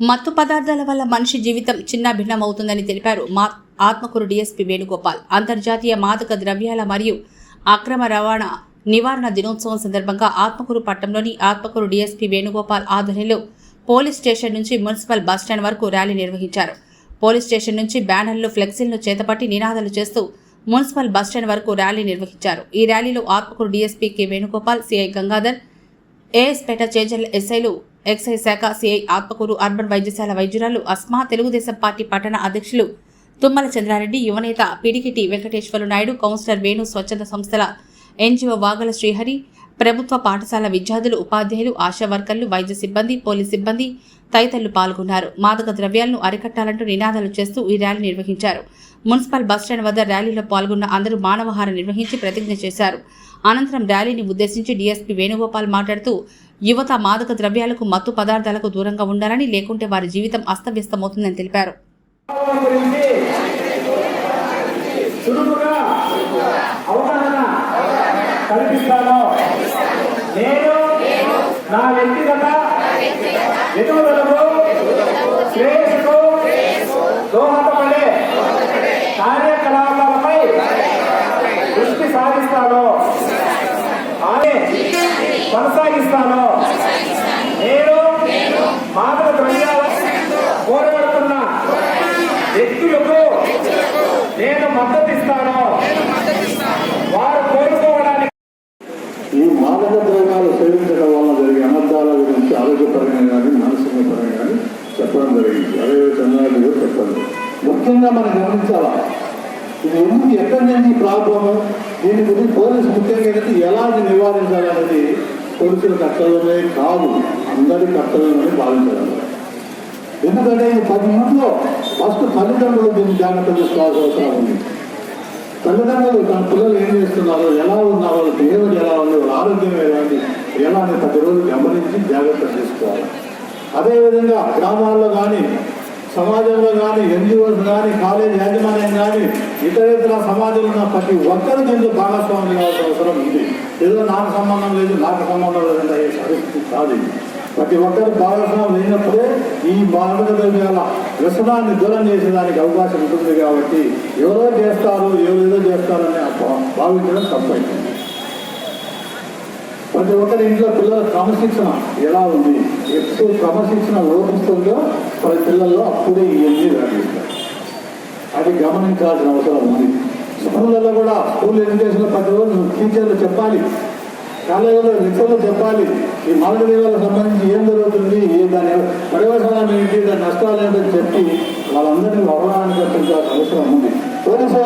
మత్తు పదార్థాల వల్ల మనిషి జీవితం చిన్న భిన్నమవుతుందని తెలిపారు మా ఆత్మకూరు డీఎస్పీ వేణుగోపాల్. అంతర్జాతీయ మాదక ద్రవ్యాల మరియు అక్రమ రవాణా నివారణ దినోత్సవం సందర్భంగా ఆత్మకూరు పట్టణంలోని ఆత్మకూరు డీఎస్పీ వేణుగోపాల్ ఆధ్వర్యంలో పోలీస్ స్టేషన్ నుంచి మున్సిపల్ బస్టాండ్ వరకు ర్యాలీ నిర్వహించారు. పోలీస్ స్టేషన్ నుంచి బ్యానర్లు ఫ్లెక్సీలను చేతపట్టి నినాదాలు చేస్తూ మున్సిపల్ బస్టాండ్ వరకు ర్యాలీ నిర్వహించారు. ఈ ర్యాలీలో Atmakur DSP K Venugopal CI Gangadhar AS Peta Chejerla ఎస్ఐలు ఎక్సైజ్ శాఖ సిఐ ఆత్మకూరు అర్బన్ వైద్యశాల వైద్యురాలు అస్మా తెలుగుదేశం పార్టీ పట్టణ అధ్యక్షులు తుమ్మల చంద్రారెడ్డి యువనేత పిడికిటి వెంకటేశ్వర నాయుడు కౌన్సిలర్ వేణు స్వచ్ఛంద సంస్థల ఎన్జిఓ వాగల శ్రీహరి ప్రభుత్వ పాఠశాల విద్యార్థులు ఉపాధ్యాయులు ఆశా వర్కర్లు వైద్య సిబ్బంది పోలీస్ సిబ్బంది తదితరులు పాల్గొన్నారు. మాదక ద్రవ్యాలను అరికట్టాలంటూ నినాదాలు చేస్తూ ఈ ర్యాలీ నిర్వహించారు. మున్సిపల్ బస్టాండ్ వద్ద ర్యాలీలో పాల్గొన్న అందరూ మానవహారం నిర్వహించి ప్రతిజ్ఞ చేశారు. అనంతరం ర్యాలీని ఉద్దేశించి డీఎస్పీ వేణుగోపాల్ మాట్లాడుతూ యువత మాదక ద్రవ్యాలకు మత్తు పదార్థాలకు దూరంగా ఉండాలని లేకుంటే వారి జీవితం అస్తవ్యస్తమవుతుందని తెలిపారు. కల్పిస్తాను. నేను నా వ్యక్తిగత ఎదుగుదలకు దోహదపడే కార్యకలాపాలపై దృష్టి సాధిస్తాను ఆమె కొనసాగిస్తాను. నేను మాదక ద్రవ్యాల పోరాడుతున్న వ్యక్తులకు నేను మద్దతు ఇస్తాను వారు కోరుకోవడానికి ఈ మాదక ద్రవ్యాలు సేవించడం వల్ల జరిగే అనర్థాల గురించి ఆరోగ్యపరంగా కానీ మానసిక పరంగా కానీ చెప్పడం జరిగింది అదే చంద్రారెడ్డి కూడా చెప్పండి ముఖ్యంగా మనం గమనించాలా? ఇది ఎందుకు ఎక్కడి నుంచి ప్రాబ్లము దీని గురించి పోలీసు ముఖ్యంగా అయితే ఎలా నివారించాలనేది పోలీసుల కర్తవ్యమే కాదు. అందరి కర్తవ్యమని భావించాలి. ఎందుకంటే ఈ పది ఇంట్లో ఫస్ట్ తల్లిదండ్రులు దీన్ని జాగ్రత్త తీసుకోవాల్సిన అవసరం ఉంది. తల్లిదండ్రులు తన పిల్లలు ఏం చేస్తున్నారో ఎలా ఉన్నారో దేవుడు ఎలా ఉంది ఆరోగ్యం ఎలాంటి ఎలా అని ప్రతిరోజు గమనించి జాగ్రత్త తీసుకోవాలి అదేవిధంగా గ్రామాల్లో కానీ సమాజంలో కానీ ఎన్ని కానీ కాలేజ్ యాజమాన్యం కానీ ఇతరేతర సమాజంలో ఉన్న ప్రతి ఒక్కరి దీంట్లో భాగస్వామి కావాల్సిన అవసరం ఉంది. ఏదో నాకు సంబంధం లేదు నాకు సంబంధం లేదంటే అయ్యే పరిస్థితి కాదు ప్రతి ఒక్కరు భాగస్వామ్యం లేనప్పుడే ఈ మాదక ద్రవ్యాల వ్యసనాన్ని దూరం చేసేదానికి అవకాశం ఉంటుంది కాబట్టి ఎవరో చేస్తారు ఎవరేదో చేస్తారని భావించడం తప్పైంది ప్రతి ఒక్కరి ఇంట్లో పిల్లల క్రమశిక్షణ ఎలా ఉంది? ఎప్పుడు క్రమశిక్షణ లోపిస్తుందో ప్రతి పిల్లల్లో అప్పుడే ఇవన్నీ రాగిస్తారు అది గమనించాల్సిన అవసరం ఉంది. స్కూళ్ళలో కూడా స్కూల్ ఎడ్యుకేషన్ ప్రతి రోజు టీచర్లు చెప్పాలి. కాలేజీలో లెక్చర్లు చెప్పాలి. ఈ మరణ ద్రవ్యాలకు సంబంధించి ఏం జరుగుతుంది? ఏ దాని పర్యవసనాలు ఏంటి? దాని నష్టాలు ఏంటని చెప్పి వాళ్ళందరినీ అవగాహన కల్పించాల్సిన అవసరం ఉంది. పోలీసు